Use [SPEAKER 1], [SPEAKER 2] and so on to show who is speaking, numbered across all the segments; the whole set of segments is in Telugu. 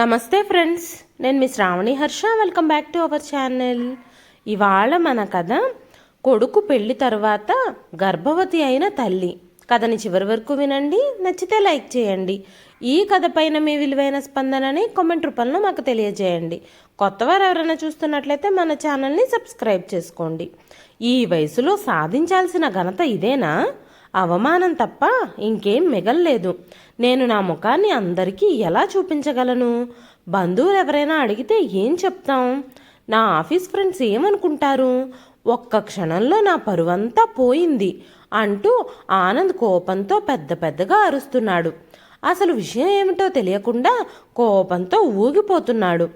[SPEAKER 1] నమస్తే ఫ్రెండ్స్ నేను మీ Sravani Harsha. Welcome back to our channel ఇవాళ మన కథ కొడుకు పెళ్ళి తర్వాత గర్భవతి అయిన తల్లి. కథని చివరి వరకు వినండి నచ్చితే లైక్ చేయండి. ఈ కథ పైన మీ విలువైన స్పందనని కామెంట్ రూపంలో మాకు తెలియజేయండి. కొత్తవారు ఎవరైనా చూస్తున్నట్లయితే మన ఛానల్ని సబ్స్క్రైబ్ చేసుకోండి. ఈ వయసులో సాధించాల్సిన ఘనత ఇదేనా? అవమానం తప్ప ఇంకేం మిగల్లేదు. నేను నా ముఖాన్ని అందరికీ ఎలా చూపించగలను? బంధువులు ఎవరైనా అడిగితే ఏం చెప్తాం? నా ఆఫీస్ ఫ్రెండ్స్ ఏమనుకుంటారు? ఒక్క క్షణంలో నా పరువంతా పోయింది అంటూ ఆనంద్ కోపంతో పెద్ద పెద్దగా అరుస్తున్నాడు. అసలు విషయం ఏమిటో తెలియకుండా కోపంతో ఊగిపోతున్నాడు.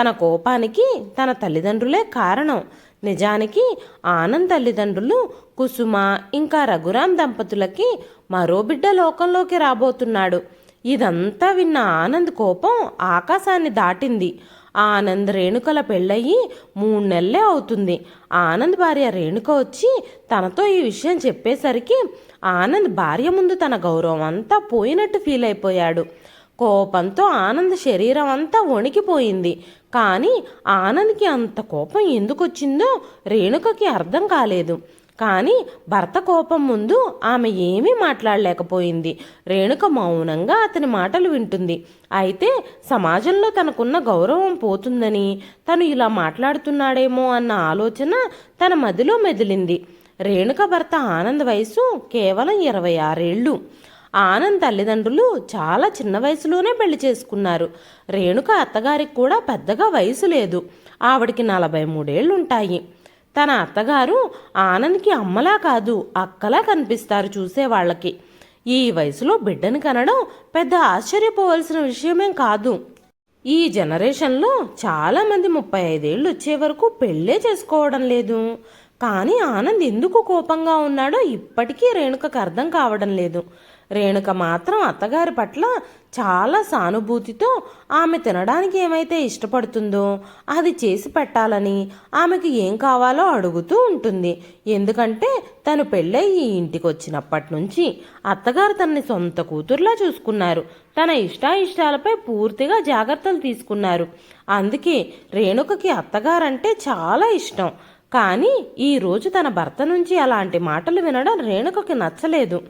[SPEAKER 1] తన కోపానికి తన తల్లిదండ్రులే కారణం. నిజానికి ఆనంద్ తల్లిదండ్రులు కుసుమ ఇంకా రఘురాం దంపతులకి మరో బిడ్డ లోకంలోకి రాబోతున్నాడు. ఇదంతా విన్న ఆనంద్ కోపం ఆకాశాన్ని దాటింది. ఆనంద్ రేణుకల పెళ్ళయి మూడు నెలలే అవుతుంది. ఆనంద్ భార్య రేణుక వచ్చి తనతో ఈ విషయం చెప్పేసరికి ఆనంద్ భార్య ముందు తన గౌరవం అంతా పోయినట్టు ఫీల్ అయిపోయాడు కోపంతో ఆనంద్ శరీరం అంతా వణికిపోయింది. కానీ ఆనంద్కి అంత కోపం ఎందుకు వచ్చిందో రేణుకకి అర్థం కాలేదు. కానీ భర్త కోపం ముందు ఆమె ఏమీ మాట్లాడలేకపోయింది. రేణుక మౌనంగా అతని మాటలు వింటుంది. అయితే సమాజంలో తనకున్న గౌరవం పోతుందని తను ఇలా మాట్లాడుతున్నాడేమో అన్న ఆలోచన తన మదిలో మెదిలింది. రేణుక భర్త ఆనంద్ వయసు కేవలం ఇరవై ఆరేళ్ళు. ఆనంద్ తల్లిదండ్రులు చాలా చిన్న వయసులోనే పెళ్ళి చేసుకున్నారు. రేణుక అత్తగారికి కూడా పెద్దగా వయసు లేదు. ఆవిడికి నలభై మూడేళ్ళుంటాయి. తన అత్తగారు ఆనంద్కి అమ్మలా కాదు అక్కలా కనిపిస్తారు చూసే వాళ్ళకి ఈ వయసులో బిడ్డను కనడం పెద్ద ఆశ్చర్యపోవలసిన విషయమేం కాదు. ఈ జనరేషన్లో చాలామంది ముప్పై ఐదేళ్ళు వచ్చే వరకు పెళ్ళే చేసుకోవడం లేదు. కానీ ఆనంద్ ఎందుకు కోపంగా ఉన్నాడో ఇప్పటికీ రేణుకకు అర్థం కావడం లేదు. రేణుక మాత్రం అత్తగారి పట్ల చాలా సానుభూతితో ఆమె తినడానికి ఏమైతే ఇష్టపడుతుందో అది చేసి పెట్టాలని ఆమెకు ఏం కావాలో అడుగుతూ ఉంటుంది. ఎందుకంటే తను పెళ్ళై ఈ ఇంటికి వచ్చినప్పటి నుంచి అత్తగారు తనని సొంత కూతుర్లా చూసుకున్నారు. తన ఇష్టాయిష్టాలపై పూర్తిగా జాగ్రత్తలు తీసుకున్నారు. అందుకే రేణుకకి అత్తగారంటే చాలా ఇష్టం. కానీ ఈరోజు తన భర్త నుంచి అలాంటి మాటలు వినడం రేణుకకి నచ్చలేదు.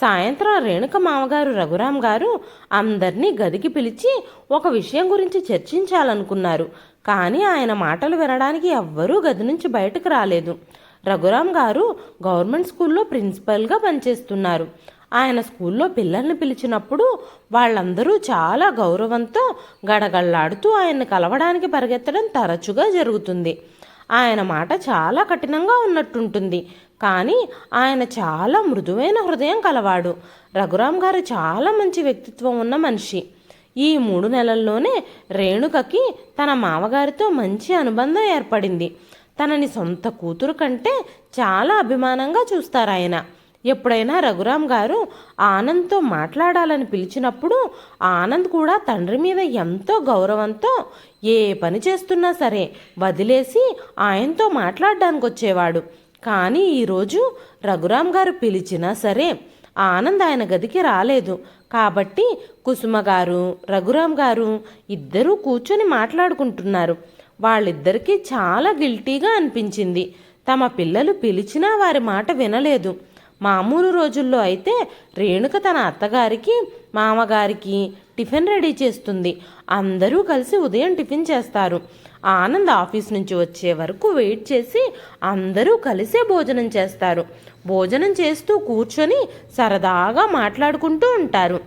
[SPEAKER 1] సాయంత్రం రేణుక మామగారు రఘురాం గారు అందరినీ గదికి పిలిచి ఒక విషయం గురించి చర్చించాలనుకున్నారు. కానీ ఆయన మాటలు వినడానికి ఎవ్వరూ గది నుంచి బయటకు రాలేదు. రఘురాం గారు గవర్నమెంట్ స్కూల్లో ప్రిన్సిపల్గా పనిచేస్తున్నారు. ఆయన స్కూల్లో పిల్లల్ని పిలిచినప్పుడు వాళ్ళందరూ చాలా గౌరవంతో గడగళ్ళాడుతూ ఆయన్ని కలవడానికి పరిగెత్తడం తరచుగా జరుగుతుంది. ఆయన మాట చాలా కఠినంగా ఉన్నట్టుంటుంది. కానీ ఆయన చాలా మృదువైన హృదయం కలవాడు. రఘురామ్ గారు చాలా మంచి వ్యక్తిత్వం ఉన్న మనిషి. ఈ మూడు నెలల్లోనే రేణుకకి తన మామగారితో మంచి అనుబంధం ఏర్పడింది. తనని సొంత కూతురు కంటే చాలా అభిమానంగా చూస్తారు ఆయన ఎప్పుడైనా రఘురామ్ గారు ఆనంద్తో మాట్లాడాలని పిలిచినప్పుడు ఆనంద్ కూడా తండ్రి మీద ఎంతో గౌరవంతో ఏ పని చేస్తున్నా సరే వదిలేసి ఆయనతో మాట్లాడడానికి వచ్చేవాడు కానీ ఈరోజు రఘురామ్ గారు పిలిచినా సరే ఆనంద్ ఆయన గదికి రాలేదు. కాబట్టి కుసుమ గారు రఘురామ్ గారు ఇద్దరూ కూర్చొని మాట్లాడుకుంటున్నారు. వాళ్ళిద్దరికీ చాలా గిల్టీగా అనిపించింది. తమ పిల్లలు పిలిచినా వారి మాట వినలేదు. మామూలు రోజుల్లో అయితే రేణుక తన అత్తగారికి మామగారికి టిఫిన్ రెడీ చేస్తుంది. అందరూ కలిసి ఉదయం టిఫిన్ చేస్తారు. ఆనంద్ ఆఫీస్ నుంచి వచ్చే వరకు వెయిట్ చేసి అందరూ కలిసే భోజనం చేస్తారు. భోజనం చేస్తూ కూర్చొని సరదాగా మాట్లాడుకుంటూ ఉంటారు.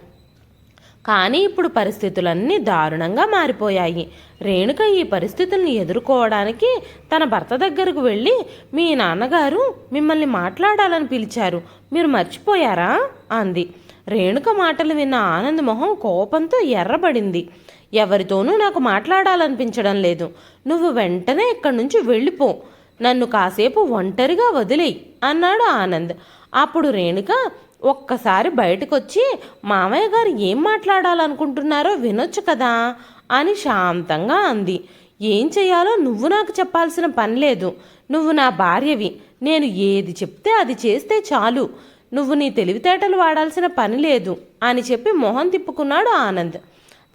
[SPEAKER 1] కానీ ఇప్పుడు పరిస్థితులన్నీ దారుణంగా మారిపోయాయి. రేణుక ఈ పరిస్థితులను ఎదుర్కోవడానికి తన భర్త దగ్గరకు వెళ్ళి మీ నాన్నగారు మిమ్మల్ని మాట్లాడాలని పిలిచారు. మీరు మర్చిపోయారా? అంది. రేణుక మాటలు విన్న ఆనంద్ మొహం కోపంతో ఎర్రబడింది. ఎవరితోనూ నాకు మాట్లాడాలనిపించడం లేదు. నువ్వు వెంటనే ఇక్కడి నుంచి వెళ్ళిపో. నన్ను కాసేపు ఒంటరిగా వదిలేయి అన్నాడు ఆనంద్. అప్పుడు రేణుక ఒక్కసారి బయటకొచ్చి మామయ్య గారు ఏం మాట్లాడాలనుకుంటున్నారో వినొచ్చు కదా అని శాంతంగా అంది. ఏం చేయాలో నువ్వు నాకు చెప్పాల్సిన పని లేదు. నువ్వు నా భార్యవి. నేను ఏది చెప్తే అది చేస్తే చాలు. నువ్వు నీ తెలివితేటలు వాడాల్సిన పని లేదు అని చెప్పి మొహం తిప్పుకున్నాడు ఆనంద్.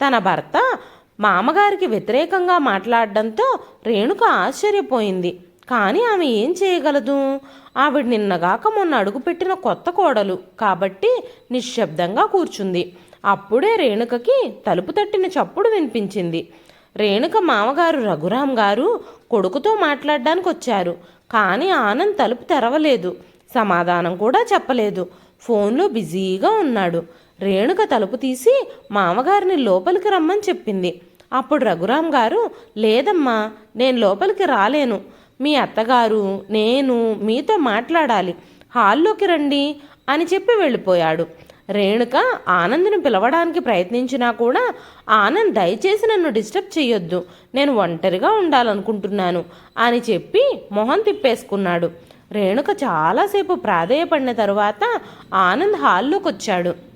[SPEAKER 1] తన భర్త మామగారికి వ్యతిరేకంగా మాట్లాడడంతో రేణుక ఆశ్చర్యపోయింది. కానీ ఆమె ఏం చేయగలదు? ఆవిడ నిన్నగాక మొన్న అడుగుపెట్టిన కొత్త కోడలు కాబట్టి నిశ్శబ్దంగా కూర్చుంది. అప్పుడే రేణుకకి తలుపు తట్టిన చప్పుడు వినిపించింది. రేణుక మామగారు రఘురాం గారు కొడుకుతో మాట్లాడడానికి వచ్చారు కానీ ఆనంద్ తలుపు తెరవలేదు. సమాధానం కూడా చెప్పలేదు. ఫోన్లో బిజీగా ఉన్నాడు. రేణుక తలుపు తీసి మామగారిని లోపలికి రమ్మని చెప్పింది. అప్పుడు రఘురాం గారు లేదమ్మా నేను లోపలికి రాలేను. మీ అత్తగారు నేను మీతో మాట్లాడాలి. హాల్లోకి రండి అని చెప్పి వెళ్ళిపోయాడు. రేణుక ఆనంద్ను పిలవడానికి ప్రయత్నించినా కూడా ఆనంద్ దయచేసి నన్ను డిస్టర్బ్ చేయొద్దు నేను ఒంటరిగా ఉండాలనుకుంటున్నాను అని చెప్పి మొహం తిప్పేసుకున్నాడు. రేణుక చాలాసేపు ప్రాధేయపడిన తరువాత ఆనంద్ హాల్లోకి వచ్చాడు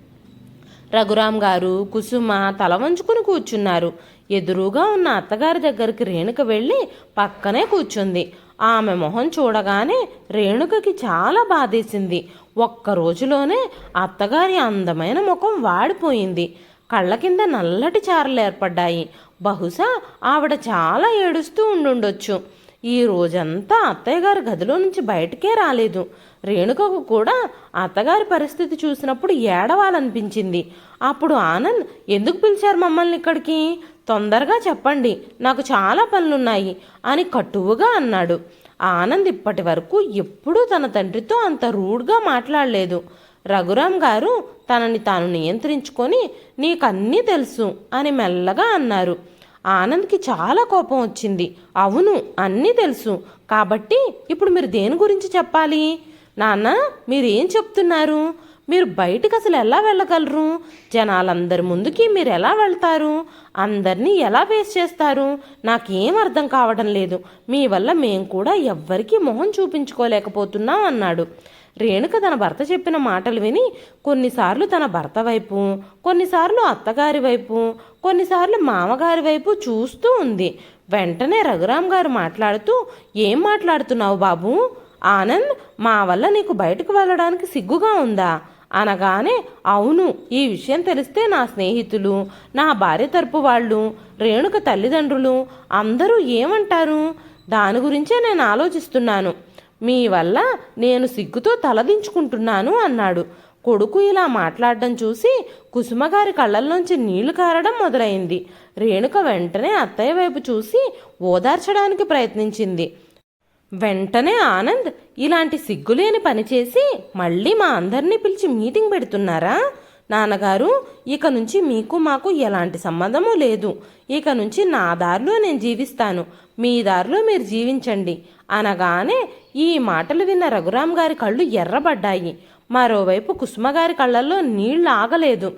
[SPEAKER 1] రఘురాం గారు కుసుమ తల వంచుకుని కూర్చున్నారు. ఎదురుగా ఉన్న అత్తగారి దగ్గరికి రేణుక వెళ్ళి పక్కనే కూర్చుంది. ఆమె మొహం చూడగానే రేణుకకి చాలా బాధేసింది. ఒక్క రోజులోనే అత్తగారి అందమైన ముఖం వాడిపోయింది. కళ్ళ కింద నల్లటి చారలు ఏర్పడ్డాయి. బహుశా ఆవిడ చాలా ఏడుస్తూ ఉండుండొచ్చు. ఈ రోజంతా అత్తయ్య గారి గదిలో నుంచి బయటకే రాలేదు. రేణుకకు కూడా అత్తగారి పరిస్థితి చూసినప్పుడు ఏడవాలనిపించింది. అప్పుడు ఆనంద్ ఎందుకు పిలిచారు మమ్మల్ని ఇక్కడికి? తొందరగా చెప్పండి నాకు చాలా పనులున్నాయి అని కటువుగా అన్నాడు. ఆనంద్ ఇప్పటి వరకు ఎప్పుడూ తన తండ్రితో అంత రూడ్గా మాట్లాడలేదు. రఘురాం గారు తనని తాను నియంత్రించుకొని నీకన్నీ తెలుసు అని మెల్లగా అన్నారు. ఆనంద్కి చాలా కోపం వచ్చింది. అవును అన్నీ తెలుసు. కాబట్టి ఇప్పుడు మీరు దేని గురించి చెప్పాలి? నాన్న మీరేం చెప్తున్నారు? మీరు బయటికి అసలు ఎలా వెళ్ళగలరు? జనాలందరి ముందుకి మీరు ఎలా వెళ్తారు? అందరినీ ఎలా ఫేస్ చేస్తారు? నాకేం అర్థం కావడం లేదు. మీ వల్ల మేం కూడా ఎవ్వరికీ మొహం చూపించుకోలేకపోతున్నాం అన్నాడు. రేణుక తన భర్త చెప్పిన మాటలు విని కొన్నిసార్లు తన భర్త వైపు కొన్నిసార్లు అత్తగారి వైపు కొన్నిసార్లు మామగారి వైపు చూస్తూ ఉంది. వెంటనే రఘురామ్ గారు మాట్లాడుతూ ఏం మాట్లాడుతున్నావు బాబు? ఆనంద్ మా వల్ల నీకు బయటకు వెళ్ళడానికి సిగ్గుగా ఉందా? అనగానే అవును ఈ విషయం తెలిస్తే నా స్నేహితులు నా భార్య తరపు వాళ్ళు రేణుక తల్లిదండ్రులు అందరూ ఏమంటారు? దాని గురించే నేను ఆలోచిస్తున్నాను. మీ వల్ల నేను సిగ్గుతో తలదించుకుంటున్నాను అన్నాడు. కొడుకు ఇలా మాట్లాడడం చూసి కుసుమగారి కళ్ళల్లోంచి నీళ్ళు కారడం మొదలైంది. రేణుక వెంటనే అత్తయ్య వైపు చూసి ఓదార్చడానికి ప్రయత్నించింది. వెంటనే ఆనంద్ ఇలాంటి సిగ్గులేని పని చేసి మళ్ళీ మా అందరినీ పిలిచి మీటింగ్ పెడుతున్నారా? నాన్నగారు ఇక నుంచి మీకు మాకు ఎలాంటి సంబంధము లేదు. ఇక నుంచి నా దారిలో నేను జీవిస్తాను. మీ దారిలో మీరు జీవించండి. అనగానే ఈ మాటలు విన్న రఘురాం గారి కళ్ళు ఎర్రబడ్డాయి. మరోవైపు కుసుమగారి కళ్ళల్లో నీళ్ళు ఆగలేదు.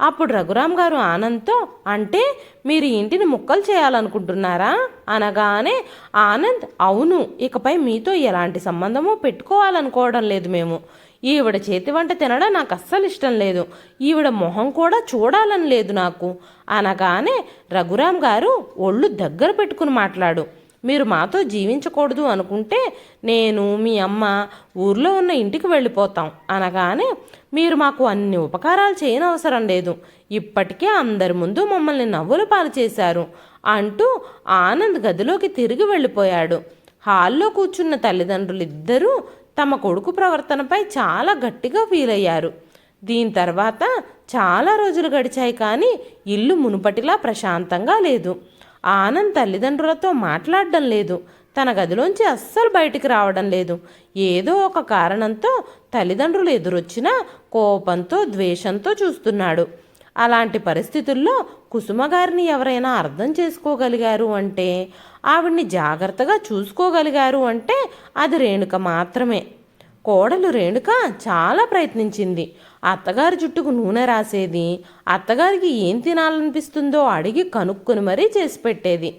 [SPEAKER 1] అప్పుడు రఘురామ్ గారు ఆనంద్తో అంటే మీరు ఇంటిని ముక్కలు చేయాలనుకుంటున్నారా? అనగానే ఆనంద్ అవును. ఇకపై మీతో ఎలాంటి సంబంధము పెట్టుకోవాలనుకోవడం లేదు మేము. ఈవిడ చేతి వంట తినడం నాకు అస్సలు ఇష్టం లేదు. ఈవిడ మొహం కూడా చూడాలని లేదు నాకు. అనగానే రఘురామ్ గారు ఒళ్ళు దగ్గర పెట్టుకుని మాట్లాడు. మీరు మాతో జీవించకూడదు అనుకుంటే నేను మీ అమ్మ ఊర్లో ఉన్న ఇంటికి వెళ్ళిపోతాం అనగానే మీరు మాకు అన్ని ఉపకారాలు చేయనవసరం లేదు. ఇప్పటికే అందరి ముందు మమ్మల్ని నవ్వుల పాలు చేశారు అంటూ ఆనంద్ గదిలోకి తిరిగి వెళ్ళిపోయాడు. హాల్లో కూర్చున్న తల్లిదండ్రులిద్దరూ తమ కొడుకు ప్రవర్తనపై చాలా గట్టిగా ఫీల్ అయ్యారు. దీని తర్వాత చాలా రోజులు గడిచాయి కానీ ఇల్లు మునుపటిలా ప్రశాంతంగా లేదు. ఆనంద్ తల్లిదండ్రులతో మాట్లాడడం లేదు. తన గదిలోంచి అస్సలు బయటికి రావడం లేదు. ఏదో ఒక కారణంతో తల్లిదండ్రులు ఎదురొచ్చినా కోపంతో ద్వేషంతో చూస్తున్నాడు. అలాంటి పరిస్థితుల్లో కుసుమ గారిని ఎవరైనా అర్థం చేసుకోగలిగారు అంటే ఆవిడ్ని జాగ్రత్తగా చూసుకోగలిగారు అంటే అది రేణుక మాత్రమే. కోడలు రేణుక చాలా ప్రయత్నించింది. అత్తగారి జుట్టుకు నూనె రాసేది అత్తగారికి ఏం తినాలనిపిస్తుందో అడిగి కనుక్కొని మరీ చేసి పెట్టేది.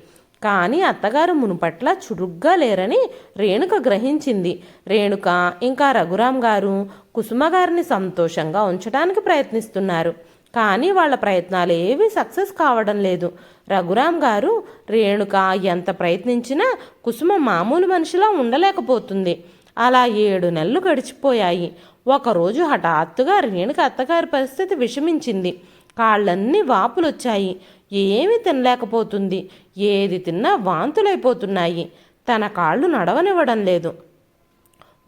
[SPEAKER 1] కానీ అత్తగారు మునుపట్ల చురుగ్గా లేరని రేణుక గ్రహించింది. రేణుక ఇంకా రఘురాం గారు కుసుమ గారిని సంతోషంగా ఉంచడానికి ప్రయత్నిస్తున్నారు. కానీ వాళ్ళ ప్రయత్నాలు ఏవీ సక్సెస్ కావడం లేదు. రఘురాం గారు రేణుక ఎంత ప్రయత్నించినా కుసుమ మామూలు మనిషిలా ఉండలేకపోతుంది. అలా ఏడు నెలలు గడిచిపోయాయి. ఒకరోజు హఠాత్తుగా రేణుక అత్తగారి పరిస్థితి విషమించింది. కాళ్ళన్నీ వాపులొచ్చాయి. ఏమీ తినలేకపోతుంది. ఏది తిన్నా వాంతులైపోతున్నాయి. తన కాళ్ళు నడవనివ్వడం లేదు.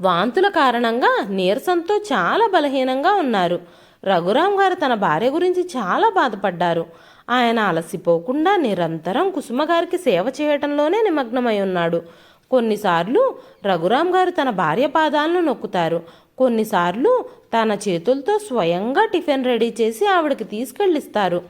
[SPEAKER 1] వాంతుల కారణంగా నీరసంతో చాలా బలహీనంగా ఉన్నారు. రఘురాం గారు తన భార్య గురించి చాలా బాధపడ్డారు. ఆయన అలసిపోకుండా నిరంతరం కుసుమ గారికి సేవ చేయటంలోనే నిమగ్నమై ఉన్నాడు. కొన్నిసార్లు రఘురామ్ గారు తన భార్య పాదాలను నొక్కుతారు. కొన్నిసార్లు తన చేతులతో స్వయంగా టిఫిన్ రెడీ చేసి ఆవిడకి తీసుకెళ్ళిస్తారు.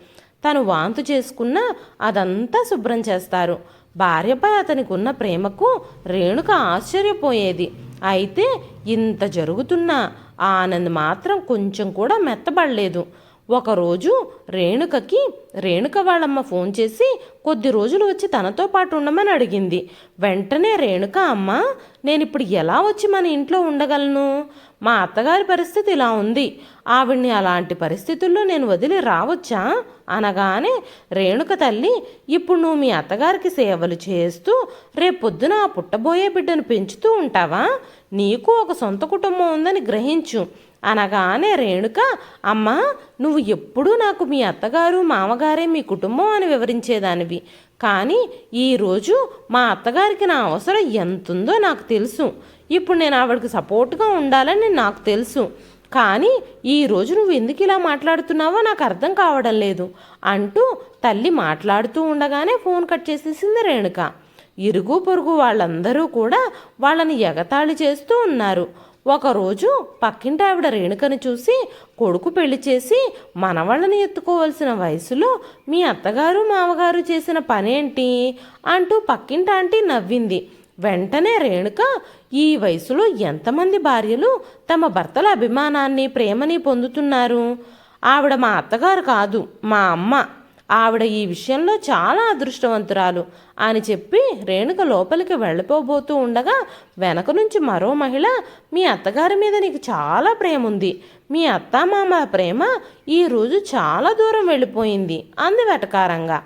[SPEAKER 1] తను వాంతు చేసుకున్న అదంతా శుభ్రం చేస్తారు. భార్యపై అతనికి ఉన్న ప్రేమకు రేణుక ఆశ్చర్యపోయేది. అయితే ఇంత జరుగుతున్నా ఆనంద్ మాత్రం కొంచెం కూడా మెత్తబడలేదు. ఒకరోజు రేణుకకి రేణుక వాళ్ళమ్మ ఫోన్ చేసి కొద్ది రోజులు వచ్చి తనతో పాటు ఉండమని అడిగింది. వెంటనే రేణుక అమ్మ నేను ఇప్పుడు ఎలా వచ్చి మన ఇంట్లో ఉండగలను? మా అత్తగారి పరిస్థితి ఇలా ఉంది. ఆవిడ్ని అలాంటి పరిస్థితుల్లో నేను వదిలి రావచ్చా? అనగానే రేణుక తల్లి ఇప్పుడు నువ్వు మీ అత్తగారికి సేవలు చేస్తూ రేపొద్దున ఆ పుట్టబోయే బిడ్డను పెంచుతూ ఉంటావా? నీకు ఒక సొంత కుటుంబం ఉందని గ్రహించు. అనగానే రేణుక అమ్మా నువ్వు ఎప్పుడూ నాకు మీ అత్తగారు మామగారే మీ కుటుంబం అని వివరించేదానివి. కానీ ఈరోజు మా అత్తగారికి నా అవసరం ఎంతుందో నాకు తెలుసు. ఇప్పుడు నేను ఆవిడకి సపోర్ట్గా ఉండాలని నాకు తెలుసు. కానీ ఈరోజు నువ్వు ఎందుకు ఇలా మాట్లాడుతున్నావో నాకు అర్థం కావడం లేదు అంటూ తల్లి మాట్లాడుతూ ఉండగానే ఫోన్ కట్ చేసేసింది రేణుక. ఇరుగు పొరుగు వాళ్ళందరూ కూడా వాళ్ళని ఎగతాళి చేస్తూ ఉన్నారు. ఒకరోజు పక్కింటి ఆవిడ రేణుకని చూసి కొడుకు పెళ్ళి చేసి మనవాళ్ళని ఎత్తుకోవాల్సిన వయసులో మీ అత్తగారు మామగారు చేసిన పనేంటి? అంటూ పక్కింటి ఆంటీ నవ్వింది. వెంటనే రేణుక ఈ వయసులో ఎంతమంది భార్యలు తమ భర్తల అభిమానాన్ని ప్రేమని పొందుతున్నారు? ఆవిడ మా అత్తగారు కాదు మా అమ్మ. ఆవిడ ఈ విషయంలో చాలా అదృష్టవంతురాలు అని చెప్పి రేణుక లోపలికి వెళ్ళిపోబోతూ ఉండగా వెనక నుంచి మరో మహిళ మీ అత్తగారి మీద నీకు చాలా ప్రేమ ఉంది మీ అత్తమామ ప్రేమ ఈరోజు చాలా దూరం వెళ్ళిపోయింది అంది వెటకారంగా.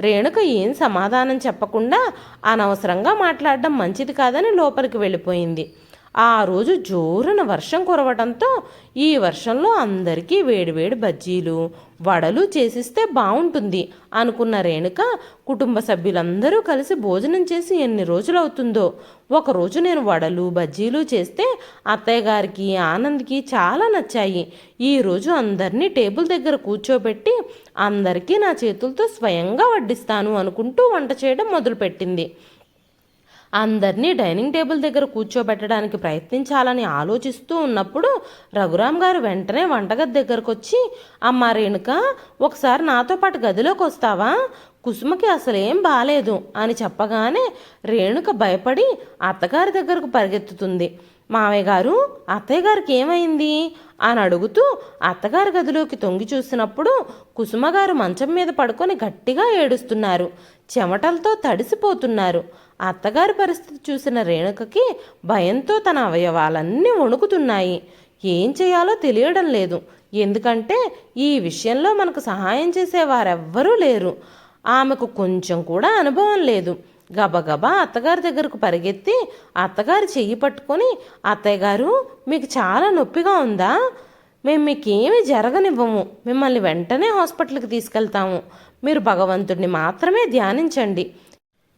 [SPEAKER 1] రేణుక ఏం సమాధానం చెప్పకుండా అనవసరంగా మాట్లాడడం మంచిది కాదని లోపలికి వెళ్ళిపోయింది. ఆ రోజు జోరున వర్షం కురవడంతో ఈ వర్షంలో అందరికీ వేడివేడి బజ్జీలు వడలు చేసిస్తే బాగుంటుంది అనుకున్న రేణుక కుటుంబ సభ్యులందరూ కలిసి భోజనం చేసి ఎన్ని రోజులు అవుతుందో ఒకరోజు నేను వడలు బజ్జీలు చేస్తే అత్తయ్య గారికి ఆనంద్కి చాలా నచ్చాయి. ఈరోజు అందరినీ టేబుల్ దగ్గర కూర్చోబెట్టి అందరికీ నా చేతులతో స్వయంగా వడ్డిస్తాను అనుకుంటూ వంట చేయడం మొదలుపెట్టింది. అందరినీ డైనింగ్ టేబుల్ దగ్గర కూర్చోబెట్టడానికి ప్రయత్నించాలని ఆలోచిస్తూ ఉన్నప్పుడు రఘురామ్ గారు వెంటనే వంటగది దగ్గరకు వచ్చి అమ్మ రేణుక ఒకసారి నాతో పాటు గదిలోకి వస్తావా? కుసుమకి అసలేం బాలేదు అని చెప్పగానే రేణుక భయపడి అత్తగారి దగ్గరకు పరిగెత్తుతుంది. మావయ్య గారు అత్తయ్య గారికి ఏమైంది? అని అడుగుతూ అత్తగారి గదిలోకి తొంగి చూసినప్పుడు కుసుమగారు మంచం మీద పడుకొని గట్టిగా ఏడుస్తున్నారు. చెమటలతో తడిసిపోతున్నారు. అత్తగారి పరిస్థితి చూసిన రేణుకకి భయంతో తన అవయవాలన్నీ వణుకుతున్నాయి. ఏం చేయాలో తెలియడం లేదు. ఎందుకంటే ఈ విషయంలో మనకు సహాయం చేసే వారెవ్వరూ లేరు. ఆమెకు కొంచెం కూడా అనుభవం లేదు. గబగబా అత్తగారి దగ్గరకు పరిగెత్తి అత్తగారి చెయ్యి పట్టుకొని అత్తయ్య గారు మీకు చాలా నొప్పిగా ఉందా? మేము మీకేమి జరగనివ్వము. మిమ్మల్ని వెంటనే హాస్పిటల్కి తీసుకెళ్తాము. మీరు భగవంతుడిని మాత్రమే ధ్యానించండి.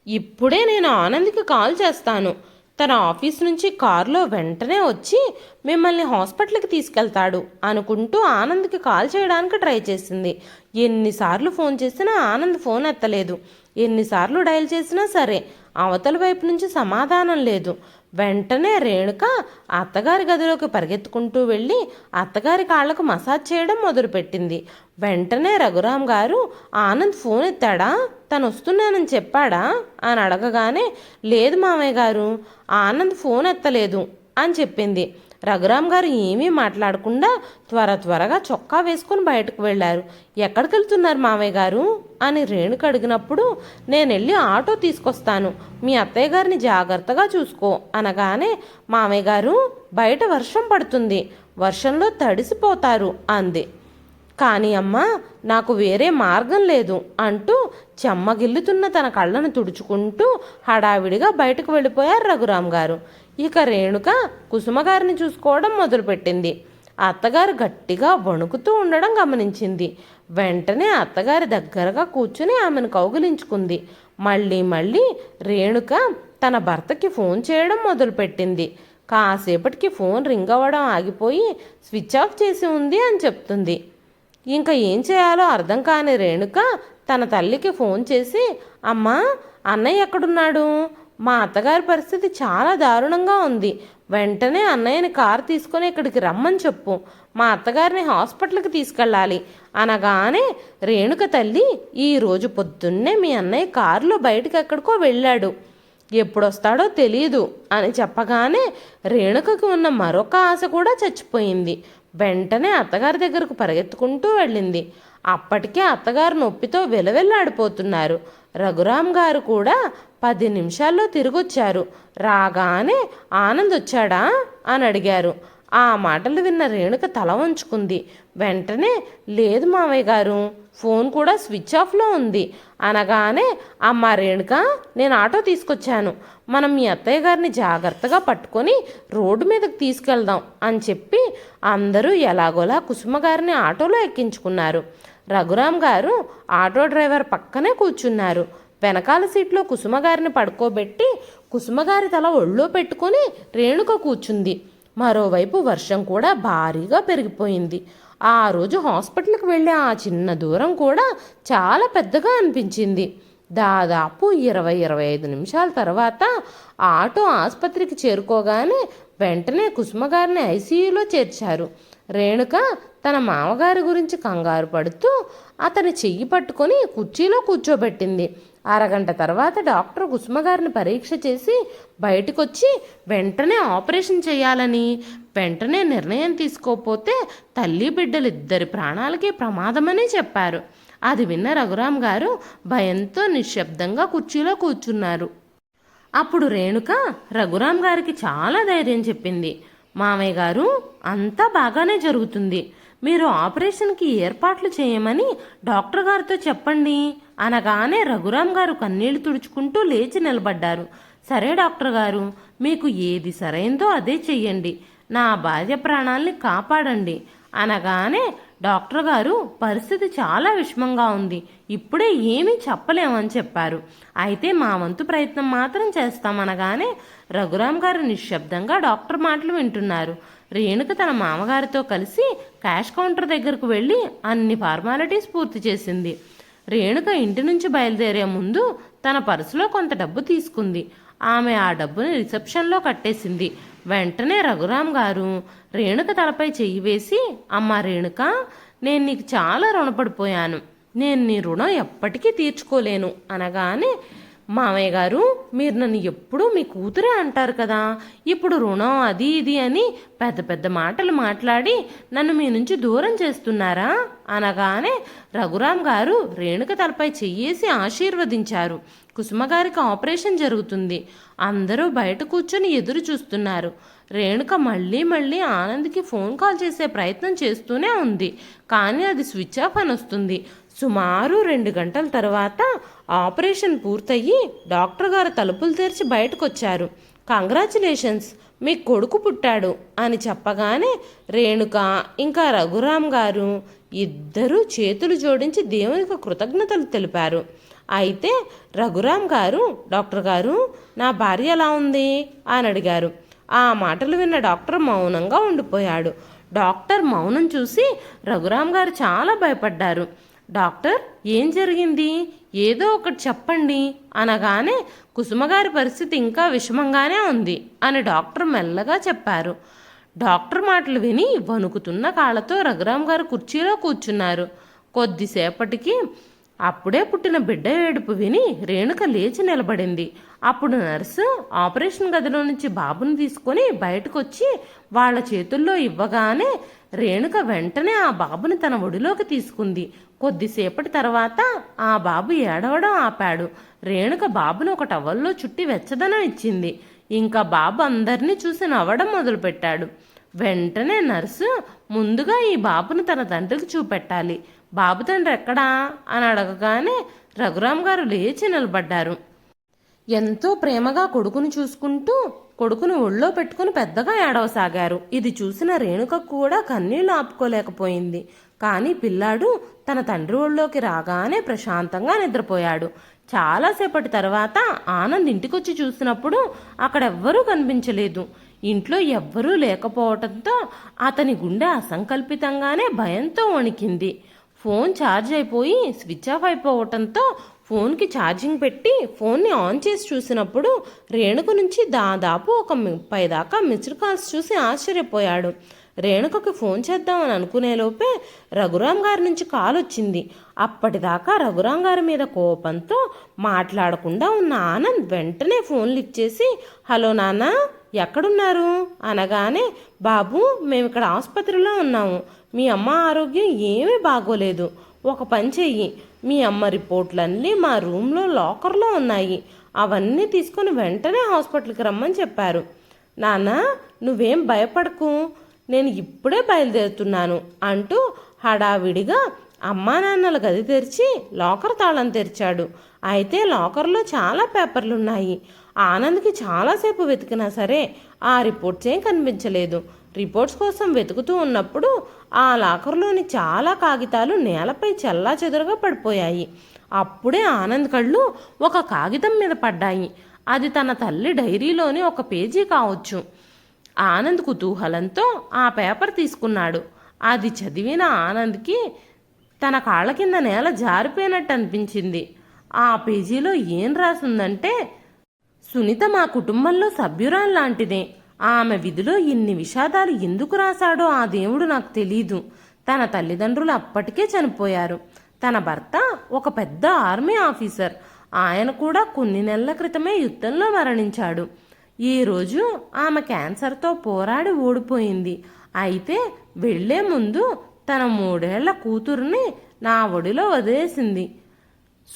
[SPEAKER 1] ఇప్పుడే నేను ఆనంద్కి కాల్ చేస్తాను. తన ఆఫీస్ నుంచి కారులో వెంటనే వచ్చి మిమ్మల్ని హాస్పిటల్కి తీసుకెళ్తాడు అనుకుంటూ ఆనంద్కి కాల్ చేయడానికి ట్రై చేసింది. ఎన్నిసార్లు ఫోన్ చేసినా ఆనంద్ ఫోన్ ఎత్తలేదు. ఎన్నిసార్లు డయల్ చేసినా సరే అవతల వైపు నుంచి సమాధానం లేదు. వెంటనే రేణుక అత్తగారి గదిలోకి పరిగెత్తుకుంటూ వెళ్ళి అత్తగారి కాళ్ళకు మసాజ్ చేయడం మొదలుపెట్టింది. వెంటనే రఘురాం గారు ఆనంద్ ఫోన్ ఎత్తాడా? తను వస్తున్నానని చెప్పాడా? అని అడగగానే లేదు మామయ్య గారు ఆనంద్ ఫోన్ ఎత్తలేదు అని చెప్పింది. రఘురామ్ గారు ఏమీ మాట్లాడకుండా త్వర త్వరగా చొక్కా వేసుకుని బయటకు వెళ్ళారు. ఎక్కడికి వెళ్తున్నారు మామయ్య గారు? అని రేణుక అడిగినప్పుడు నేను వెళ్ళి ఆటో తీసుకొస్తాను. మీ అత్తయ్య గారిని జాగ్రత్తగా చూసుకో అనగానే మామయ్య గారు బయట వర్షం పడుతుంది. వర్షంలో తడిసిపోతారు అంది. కానీ అమ్మ నాకు వేరే మార్గం లేదు అంటూ చెమ్మగిల్లుతున్న తన కళ్ళను తుడుచుకుంటూ హడావిడిగా బయటకు వెళ్ళిపోయారు రఘురాం గారు. ఇక రేణుక కుసుమ గారిని చూసుకోవడం మొదలుపెట్టింది. అత్తగారు గట్టిగా వణుకుతూ ఉండడం గమనించింది. వెంటనే అత్తగారి దగ్గరగా కూర్చుని ఆమెను కౌగిలించుకుంది. మళ్ళీ మళ్ళీ రేణుక తన భర్తకి ఫోన్ చేయడం మొదలుపెట్టింది. కాసేపటికి ఫోన్ రింగ్ అవ్వడం ఆగిపోయి స్విచ్ ఆఫ్ చేసి ఉంది అని చెప్తుంది. ఇంకా ఏం చేయాలో అర్థం కాని రేణుక తన తల్లికి ఫోన్ చేసి అమ్మా అన్నయ్య ఎక్కడున్నాడు? మా అత్తగారి పరిస్థితి చాలా దారుణంగా ఉంది. వెంటనే అన్నయ్యని కారు తీసుకొని ఇక్కడికి రమ్మని చెప్పు. మా అత్తగారిని హాస్పిటల్కి తీసుకెళ్ళాలి. అనగానే రేణుక తల్లి ఈ రోజు పొద్దున్నే మీ అన్నయ్య కారులో బయటకు ఎక్కడికో వెళ్ళాడు. ఎప్పుడొస్తాడో తెలియదు అని చెప్పగానే రేణుకకు ఉన్న మరొక ఆశ కూడా చచ్చిపోయింది. వెంటనే అత్తగారి దగ్గరకు పరిగెత్తుకుంటూ వెళ్ళింది. అప్పటికే అత్తగారు నొప్పితో వెలవెల్లాడిపోతున్నారు. రఘురామ్ గారు కూడా పది నిమిషాల్లో తిరిగొచ్చారు. రాగానే ఆనంద్ వచ్చాడా అని అడిగారు. ఆ మాటలు విన్న రేణుక తల వంచుకుంది. వెంటనే లేదు మావయ్య గారు ఫోన్ కూడా స్విచ్ ఆఫ్లో ఉంది. అనగానే అమ్మ రేణుక నేను ఆటో తీసుకొచ్చాను. మనం మీ అత్తయ్య గారిని జాగ్రత్తగా పట్టుకొని రోడ్డు మీదకి తీసుకెళ్దాం అని చెప్పి అందరూ ఎలాగోలా కుసుమ గారిని ఆటోలో ఎక్కించుకున్నారు. రఘురామ్ గారు ఆటో డ్రైవర్ పక్కనే కూర్చున్నారు. వెనకాల సీట్లో కుసుమ గారిని పడుకోబెట్టి కుసుమగారి తల ఒళ్ళో పెట్టుకొని రేణుక కూర్చుంది. మరోవైపు వర్షం కూడా భారీగా పెరిగిపోయింది. ఆ రోజు హాస్పిటల్కి వెళ్ళే ఆ చిన్న దూరం కూడా చాలా పెద్దగా అనిపించింది. దాదాపు ఇరవై ఇరవై ఐదు నిమిషాల తర్వాత ఆటో ఆసుపత్రికి చేరుకోగానే వెంటనే కుసుమగారిని ఐసీయూలో చేర్చారు. రేణుక తన మామగారి గురించి కంగారు పడుతూ అతని చెయ్యి పట్టుకొని కుర్చీలో కూర్చోబెట్టింది. అరగంట తర్వాత డాక్టర్ కుసుమగారిని పరీక్ష చేసి బయటకొచ్చి వెంటనే ఆపరేషన్ చేయాలని వెంటనే నిర్ణయం తీసుకోకపోతే తల్లి బిడ్డలు ఇద్దరి ప్రాణాలకే ప్రమాదమని చెప్పారు. అది విన్న రఘురాం గారు భయంతో నిశ్శబ్దంగా కుర్చీలో కూర్చున్నారు. అప్పుడు రేణుక రఘురాం గారికి చాలా ధైర్యం చెప్పింది. మామయ్య గారు అంతా బాగానే జరుగుతుంది. మీరు ఆపరేషన్కి ఏర్పాట్లు చేయమని డాక్టర్ గారితో చెప్పండి. అనగానే రఘురాం గారు కన్నీళ్ళు తుడుచుకుంటూ లేచి నిలబడ్డారు. సరే డాక్టర్ గారు మీకు ఏది సరైందో అదే చెయ్యండి. నా భార్య ప్రాణాల్ని కాపాడండి. అనగానే డాక్టర్ గారు పరిస్థితి చాలా విషమంగా ఉంది. ఇప్పుడే ఏమీ చెప్పలేమని చెప్పారు. అయితే మా వంతు ప్రయత్నం మాత్రం చేస్తామనగానే రఘురామ్ గారు నిశ్శబ్దంగా డాక్టర్ మాటలు వింటున్నారు. రేణుక తన మామగారితో కలిసి క్యాష్ కౌంటర్ దగ్గరకు వెళ్ళి అన్ని ఫార్మాలిటీస్ పూర్తి చేసింది. రేణుక ఇంటి నుంచి బయలుదేరే ముందు తన పర్సులో కొంత డబ్బు తీసుకుంది. ఆమె ఆ డబ్బుని రిసెప్షన్లో కట్టేసింది. వెంటనే రఘురామ్ గారు రేణుక తలపై చెయ్యి వేసి అమ్మ రేణుక నేను నీకు చాలా రుణపడిపోయాను. నేను నీ రుణం ఎప్పటికీ తీర్చుకోలేను అనగానే మామయ్య గారు మీరు నన్ను ఎప్పుడూ మీ కూతురే అంటారు కదా. ఇప్పుడు రుణం అది ఇది అని పెద్ద పెద్ద మాటలు మాట్లాడి నన్ను మీ నుంచి దూరం చేస్తున్నారా? అనగానే రఘురామ్ గారు రేణుక తలపై చెయ్యేసి ఆశీర్వదించారు. కుసుమ గారికి ఆపరేషన్ జరుగుతుంది. అందరూ బయట కూర్చొని ఎదురు చూస్తున్నారు. రేణుక మళ్ళీ మళ్ళీ ఆనంద్కి ఫోన్ కాల్ చేసే ప్రయత్నం చేస్తూనే ఉంది. కానీ అది స్విచ్ ఆఫ్ అని వస్తుంది సుమారు రెండు గంటల తర్వాత ఆపరేషన్ పూర్తయి డాక్టర్ గారు తలుపులు తెరిచి బయటకొచ్చారు. కంగ్రాచులేషన్స్ మీ కొడుకు పుట్టాడు అని చెప్పగానే రేణుక ఇంకా రఘురామ్ గారు ఇద్దరూ చేతులు జోడించి దేవునికి కృతజ్ఞతలు తెలిపారు. అయితే రఘురామ్ గారు డాక్టర్ గారు నా భార్య ఎలా ఉంది? అని అడిగారు. ఆ మాటలు విన్న డాక్టర్ మౌనంగా ఉండిపోయాడు. డాక్టర్ మౌనం చూసి రఘురామ్ గారు చాలా భయపడ్డారు. డాక్టర్ ఏం జరిగింది? ఏదో ఒకటి చెప్పండి అనగానే కుసుమగారి పరిస్థితి ఇంకా విషమంగానే ఉంది అని డాక్టర్ మెల్లగా చెప్పారు. డాక్టర్ మాటలు విని వణుకుతున్న కాళ్ళతో రఘురామ్ గారు కుర్చీలో కూర్చున్నారు. కొద్దిసేపటికి అప్పుడే పుట్టిన బిడ్డ ఏడుపు విని రేణుక లేచి నిలబడింది. అప్పుడు నర్సు ఆపరేషన్ గదిలో నుంచి బాబుని తీసుకొని బయటకొచ్చి వాళ్ళ చేతుల్లో ఇవ్వగానే రేణుక వెంటనే ఆ బాబుని తన ఒడిలోకి తీసుకుంది. కొద్దిసేపటి తర్వాత ఆ బాబు ఏడవడం ఆపాడు. రేణుక బాబును ఒక టవల్లో చుట్టి వెచ్చదనం ఇచ్చింది. ఇంకా బాబు అందరినీ చూసి నవ్వడం మొదలుపెట్టాడు. వెంటనే నర్సు ముందుగా ఈ బాబును తన తండ్రికి చూపెట్టాలి. బాబు తండ్రి ఎక్కడా? అని అడగగానే రఘురామ్ గారు లేచి నిలబడ్డారు. ఎంతో ప్రేమగా కొడుకుని చూసుకుంటూ కొడుకుని ఒళ్ళో పెట్టుకుని పెద్దగా ఏడవసాగారు. ఇది చూసిన రేణుక కూడా కన్నీళ్ళు ఆపుకోలేకపోయింది. కానీ పిల్లాడు తన తండ్రి ఒళ్ళోకి రాగానే ప్రశాంతంగా నిద్రపోయాడు. చాలాసేపటి తర్వాత ఆనంద్ ఇంటికొచ్చి చూసినప్పుడు అక్కడెవ్వరూ కనిపించలేదు. ఇంట్లో ఎవ్వరూ లేకపోవటంతో అతని గుండె అసంకల్పితంగానే భయంతో వణికింది. ఫోన్ ఛార్జ్ అయిపోయి స్విచ్ ఆఫ్ అయిపోవటంతో ఫోన్కి ఛార్జింగ్ పెట్టి ఫోన్ని ఆన్ చేసి చూసినప్పుడు రేణుక నుంచి దాదాపు ఒక ముప్పై దాకా మిస్డ్ కాల్స్ చూసి ఆశ్చర్యపోయాడు. రేణుకకి ఫోన్ చేద్దామని అనుకునేలోపే రఘురాం గారి నుంచి కాల్ వచ్చింది. అప్పటిదాకా రఘురాం గారి మీద కోపంతో మాట్లాడకుండా ఉన్న ఆనంద్ వెంటనే ఫోన్ లిఫ్ట్ చేసి హలో నాన్న ఎక్కడున్నారు? అనగానే బాబు మేము ఇక్కడ ఆసుపత్రిలో ఉన్నాము. మీ అమ్మ ఆరోగ్యం ఏమీ బాగోలేదు. ఒక పని చెయ్యి. మీ అమ్మ రిపోర్ట్లన్నీ మా రూమ్లో లాకర్లో ఉన్నాయి. అవన్నీ తీసుకొని వెంటనే హాస్పిటల్కి రమ్మని చెప్పారు. నాన్న నువ్వేం భయపడకు. నేను ఇప్పుడే బయలుదేరుతున్నాను అంటూ హడావిడిగా అమ్మా నాన్నల గది తెరిచి లాకర్ తాళం తెరిచాడు. అయితే లాకర్లో చాలా పేపర్లు ఉన్నాయి ఆనంద్కి చాలాసేపు వెతికినా సరే ఆ రిపోర్ట్స్ ఏం కనిపించలేదు. రిపోర్ట్స్ కోసం వెతుకుతూ ఉన్నప్పుడు ఆ లాకర్లోని చాలా కాగితాలు నేలపై చల్లా చెదురుగా పడిపోయాయి. అప్పుడే ఆనంద్ కళ్ళు ఒక కాగితం మీద పడ్డాయి. అది తన తల్లి డైరీలోని ఒక పేజీ కావచ్చు. ఆనంద్ కుతూహలంతో ఆ పేపర్ తీసుకున్నాడు. అది చదివిన ఆనంద్కి తన కాళ్ళ కింద నేల జారిపోయినట్టు అనిపించింది. ఆ పేజీలో ఏం రాసిందంటే సునీత మా కుటుంబంలో సభ్యురాలు లాంటిదే ఆమె విధిలో ఇన్ని విషాదాలు ఎందుకు రాశాడో ఆ దేవుడు నాకు తెలీదు. తన తల్లిదండ్రులు అప్పటికే చనిపోయారు. తన భర్త ఒక పెద్ద ఆర్మీ ఆఫీసర్. ఆయన కూడా కొన్ని నెలల క్రితమే యుద్ధంలో మరణించాడు. ఈరోజు ఆమె క్యాన్సర్తో పోరాడి ఓడిపోయింది. అయితే వెళ్ళే ముందు తన మూడేళ్ళ కూతురుని నా ఒడిలో వదిలేసింది.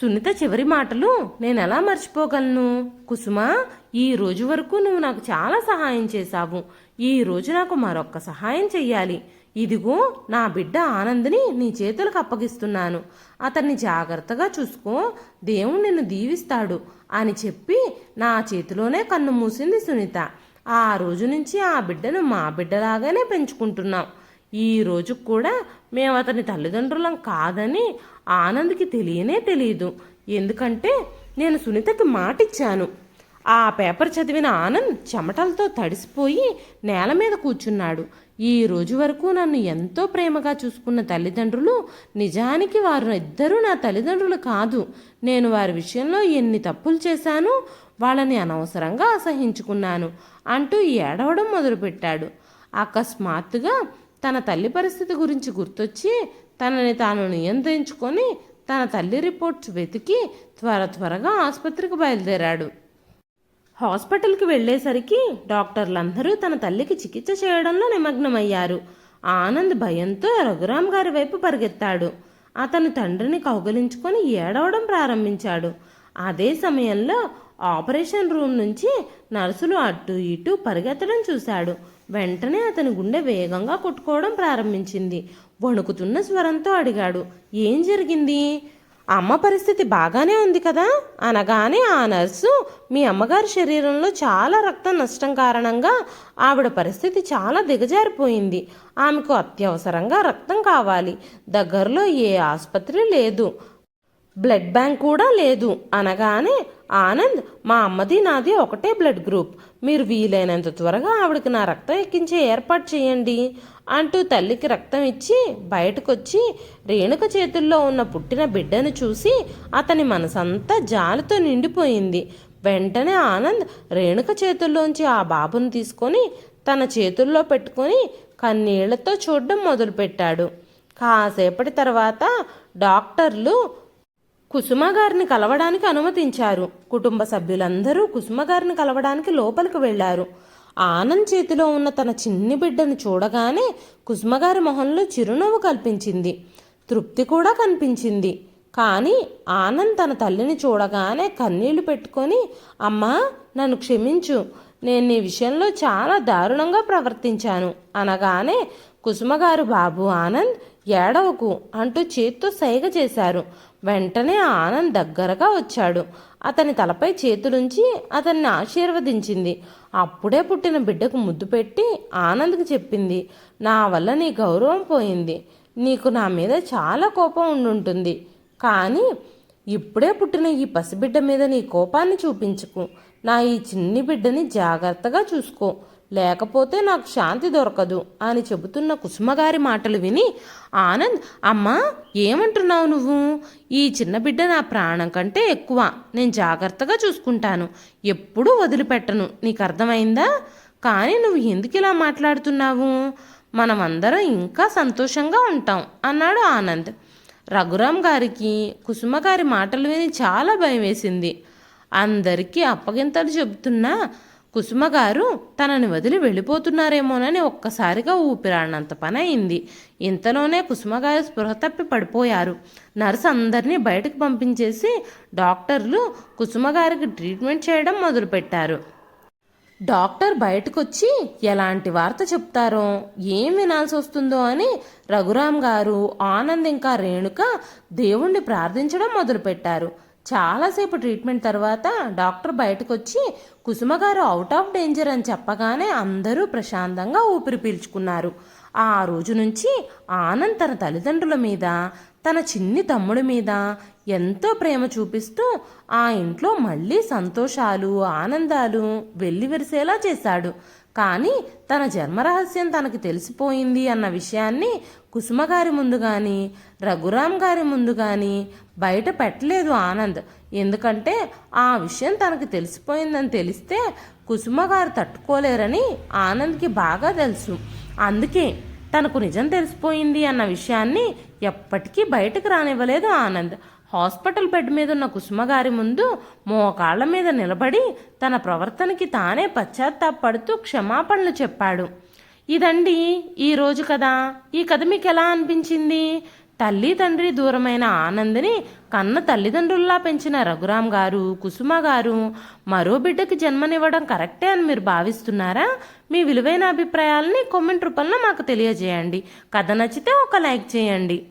[SPEAKER 1] సునీత చివరి మాటలు నేను ఎలా మర్చిపోగలను? కుసుమ ఈ రోజు వరకు నువ్వు నాకు చాలా సహాయం చేశావు. ఈ రోజు నాకు మరొక్క సహాయం చెయ్యాలి. ఇదిగో నా బిడ్డ ఆనందిని నీ చేతులకు అప్పగిస్తున్నాను. అతన్ని జాగ్రత్తగా చూసుకో. దేవుడు నిన్ను దీవిస్తాడు అని చెప్పి నా చేతిలోనే కన్ను మూసింది సునీత. ఆ రోజు నుంచి ఆ బిడ్డను మా బిడ్డలాగానే పెంచుకుంటున్నాం. ఈ రోజు కూడా మేము అతని తల్లిదండ్రులం కాదని ఆనంద్కి తెలియనే తెలియదు ఎందుకంటే నేను సునీతకి మాటిచ్చాను. ఆ పేపర్ చదివిన ఆనంద్ చెమటలతో తడిసిపోయి నేల మీద కూర్చున్నాడు. ఈ రోజు వరకు నన్ను ఎంతో ప్రేమగా చూసుకున్న తల్లిదండ్రులు నిజానికి వారు ఇద్దరూ నా తల్లిదండ్రులు కాదు. నేను వారి విషయంలో ఎన్ని తప్పులు చేశానో వాళ్ళని అనవసరంగా అసహించుకున్నాను అంటూ ఏడవడం మొదలుపెట్టాడు. అకస్మాత్తుగా తన తల్లి పరిస్థితి గురించి గుర్తొచ్చి తనని తాను నియంత్రించుకొని తన తల్లి రిపోర్ట్స్ వెతికి త్వర త్వరగా ఆసుపత్రికి బయలుదేరాడు. హాస్పిటల్కి వెళ్ళేసరికి డాక్టర్లందరూ తన తల్లికి చికిత్స చేయడంలో నిమగ్నమయ్యారు. ఆనంద్ భయంతో రఘురామ్ గారి వైపు పరిగెత్తాడు. అతను తండ్రిని కౌగలించుకొని ఏడవడం ప్రారంభించాడు. అదే సమయంలో ఆపరేషన్ రూమ్ నుంచి నర్సులు అటు ఇటు పరిగెత్తడం చూశాడు. వెంటనే అతని గుండె వేగంగా కొట్టుకోవడం ప్రారంభించింది. వణుకుతున్న స్వరంతో అడిగాడు ఏం జరిగింది? అమ్మ పరిస్థితి బాగానే ఉంది కదా? అనగానే ఆ నర్సు మీ అమ్మగారి శరీరంలో చాలా రక్తం నష్టం కారణంగా ఆవిడ పరిస్థితి చాలా దిగజారిపోయింది. ఆమెకు అత్యవసరంగా రక్తం కావాలి. దగ్గరలో ఏ ఆసుపత్రి లేదు. బ్లడ్ బ్యాంక్ కూడా లేదు. అనగానే ఆనంద్ మా అమ్మది నాది ఒకటే బ్లడ్ గ్రూప్. మీరు వీలైనంత త్వరగా ఆవిడకి నా రక్తం ఎక్కించే ఏర్పాటు చేయండి అంటూ తల్లికి రక్తం ఇచ్చి బయటకొచ్చి రేణుక చేతుల్లో ఉన్న పుట్టిన బిడ్డను చూసి అతని మనసంతా జాలితో నిండిపోయింది. వెంటనే ఆనంద్ రేణుక చేతుల్లోంచి ఆ బాబును తీసుకొని తన చేతుల్లో పెట్టుకొని కన్నీళ్ళతో చూడడం మొదలుపెట్టాడు. కాసేపటి తర్వాత డాక్టర్లు కుసుమ గారిని కలవడానికి అనుమతించారు. కుటుంబ సభ్యులందరూ కుసుమ గారిని కలవడానికి లోపలికి వెళ్ళారు ఆనంద్ చేతిలో ఉన్న తన చిన్ని బిడ్డను చూడగానే కుసుమగారి మొహంలో చిరునవ్వు కల్పించింది. తృప్తి కూడా కనిపించింది. కానీ ఆనంద్ తన తల్లిని చూడగానే కన్నీళ్ళు పెట్టుకొని అమ్మా నన్ను క్షమించు. నేను నీ విషయంలో చాలా దారుణంగా ప్రవర్తించాను. అనగానే కుసుమగారు బాబు ఆనంద్ ఏడవకు అంటూ చేత్తో సైగ చేశారు. వెంటనే ఆనంద్ దగ్గరగా వచ్చాడు. అతని తలపై చేతులుంచి అతన్ని ఆశీర్వదించింది. అప్పుడే పుట్టిన బిడ్డకు ముద్దు పెట్టి ఆనంద్కి చెప్పింది నా వల్ల నీ గౌరవం పోయింది. నీకు నా మీద చాలా కోపం ఉండుంటుంది. కానీ ఇప్పుడే పుట్టిన ఈ పసిబిడ్డ మీద నీ కోపాన్ని చూపించుకు. నా ఈ చిన్ని బిడ్డని జాగ్రత్తగా చూసుకో. లేకపోతే నాకు శాంతి దొరకదు అని చెబుతున్న కుసుమగారి మాటలు విని ఆనంద్ అమ్మా ఏమంటున్నావు నువ్వు? ఈ చిన్న బిడ్డ నా ప్రాణం కంటే ఎక్కువ. నేను జాగ్రత్తగా చూసుకుంటాను. ఎప్పుడూ వదిలిపెట్టను. నీకు అర్థమైందా? కానీ నువ్వు ఎందుకు ఇలా మాట్లాడుతున్నావు? మనమందరం ఇంకా సంతోషంగా ఉంటాం అన్నాడు ఆనంద్. రఘురాం గారికి కుసుమ గారి మాటలు విని చాలా భయం వేసింది. అందరికీ అప్పగింతలు చెబుతున్నా కుసుమ గారు తనని వదిలి వెళ్ళిపోతున్నారేమోనని ఒక్కసారిగా ఊపిరాడినంత పని అయింది. ఇంతలోనే కుసుమ గారు స్పృహ తప్పి పడిపోయారు. నర్సు అందరినీ బయటకు పంపించేసి డాక్టర్లు కుసుమగారికి ట్రీట్మెంట్ చేయడం మొదలుపెట్టారు. డాక్టర్ బయటకొచ్చి ఎలాంటి వార్త చెప్తారో ఏం వినాల్సి వస్తుందో అని రఘురామ్ గారు ఆనంద్ ఇంకా రేణుక దేవుణ్ణి ప్రార్థించడం మొదలుపెట్టారు. చాలాసేపు ట్రీట్మెంట్ తర్వాత డాక్టర్ బయటకు వచ్చి కుసుమ గారు అవుట్ ఆఫ్ డేంజర్ అని చెప్పగానే అందరూ ప్రశాంతంగా ఊపిరి పీల్చుకున్నారు. ఆ రోజు నుంచి ఆనంద్ తన తల్లిదండ్రుల మీద తన చిన్ని తమ్ముడి మీద ఎంతో ప్రేమ చూపిస్తూ ఆ ఇంట్లో మళ్ళీ సంతోషాలు ఆనందాలు వెల్లివిరిసేలా చేశాడు. కానీ తన జన్మరహస్యం తనకి తెలిసిపోయింది అన్న విషయాన్ని కుసుమ గారి ముందు కానీ రఘురాం గారి ముందు కానీ బయట పెట్టలేదు ఆనంద్. ఎందుకంటే ఆ విషయం తనకి తెలిసిపోయిందని తెలిస్తే కుసుమ గారు తట్టుకోలేరని ఆనంద్కి బాగా తెలుసు. అందుకే తనకు నిజం తెలిసిపోయింది అన్న విషయాన్ని ఎప్పటికీ బయటకు రానివ్వలేదు ఆనంద్. హాస్పిటల్ బెడ్ మీద ఉన్న కుసుమ గారి ముందు మోకాళ్ళ మీద నిలబడి తన ప్రవర్తనకి తానే పశ్చాత్తాపడుతూ క్షమాపణలు చెప్పాడు. ఇదండి ఈరోజు కదా? ఈ కథ మీకు ఎలా అనిపించింది? తల్లి తండ్రి దూరమైన ఆనందిని కన్న తల్లిదండ్రుల్లా పెంచిన రఘురామ్ గారు కుసుమ గారు మరో బిడ్డకి జన్మనివ్వడం కరెక్టే అని మీరు భావిస్తున్నారా? మీ విలువైన అభిప్రాయాలని కామెంట్ రూపంలో మాకు తెలియజేయండి. కథ నచ్చితే ఒక లైక్ చేయండి.